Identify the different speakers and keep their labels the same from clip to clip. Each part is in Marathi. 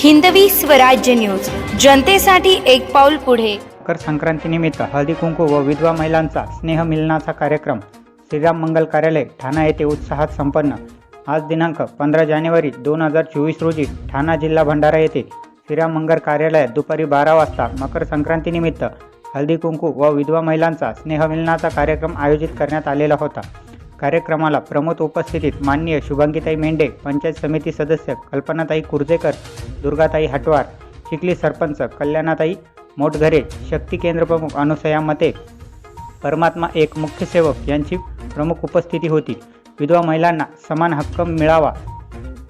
Speaker 1: हिंदवी स्वराज्य न्यूज. जनतेसाठी एक पाऊल पुढे.
Speaker 2: मकर संक्रांतीनिमित्त हळदी कुंकू व विधवा महिलांचा स्नेहमिलनाचा कार्यक्रम. श्रीराम मंगल कार्यालय ठाणा येथे उत्साहात संपन्न. आज दिनांक पंधरा जानेवारी दोन हजार चोवीस रोजी ठाणा जिल्हा भंडारा येथे श्रीराम मंगल कार्यालयात दुपारी बारा वाजता मकर संक्रांतीनिमित्त हळदी कुंकू व विधवा महिलांचा स्नेहमिलनाचा कार्यक्रम आयोजित करण्यात आलेला होता. कार्यक्रमाला प्रमुख उपस्थितीत माननीय शुभांगीताई मेंढे पंचायत समिती सदस्य कल्पनाताई कुर्जेकर दुर्गाताई हटवार चिखली सरपंच कल्याणाताई मोटघरे शक्ती केंद्र प्रमुख अनुसया मते परमात्मा एक मुख्य सेवक यांची प्रमुख उपस्थिती होती. विधवा महिलांना समान हक्क मिळावा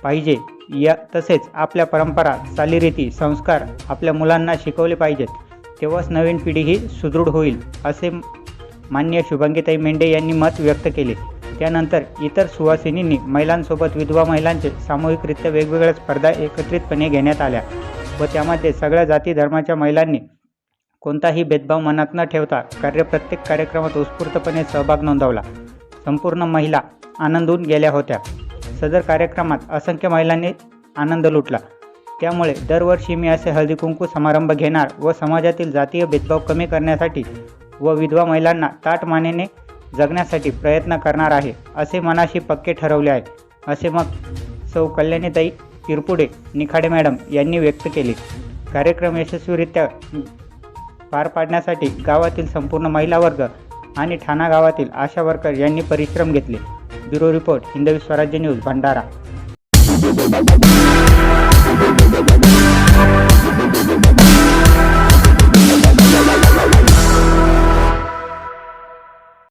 Speaker 2: पाहिजे. या तसेच आपल्या परंपरा चालीरीती संस्कार आपल्या मुलांना शिकवले पाहिजेत. तेव्हाच नवीन पिढी ही सुदृढ होईल असे मान्य शुभांगीताई मेंढे यांनी मत व्यक्त केले. त्यानंतर इतर सुवासिनींनी महिलांसोबत विधवा महिलांचे सामूहिकरित्या वेगवेगळ्या स्पर्धा एकत्रितपणे घेण्यात आल्या व त्यामध्ये सगळ्या जाती धर्माच्या महिलांनी कोणताही भेदभाव मनात न ठेवता कार्य प्रत्येक कार्यक्रमात उत्स्फूर्तपणे सहभाग नोंदवला. संपूर्ण महिला आनंदून गेल्या होत्या. सदर कार्यक्रमात असंख्य महिलांनी आनंद लुटला. त्यामुळे दरवर्षी मी असे हळदी कुंकू समारंभ घेणार व समाजातील जातीय भेदभाव कमी करण्यासाठी व विधवा महिलांना ताट मानेने जगण्यासाठी प्रयत्न करणार आहे असे मनाशी पक्के ठरवले आहे. असे मग सौ कल्याणीताई तिरपुडे निखाडे मॅडम यांनी व्यक्त केले. कार्यक्रम यशस्वीरित्या पार पाडण्यासाठी गावातील संपूर्ण महिला वर्ग आणि ठाणा गावातील आशा वर्कर यांनी परिश्रम घेतले. Bureau report Hindavi Swarajya news Bhandara.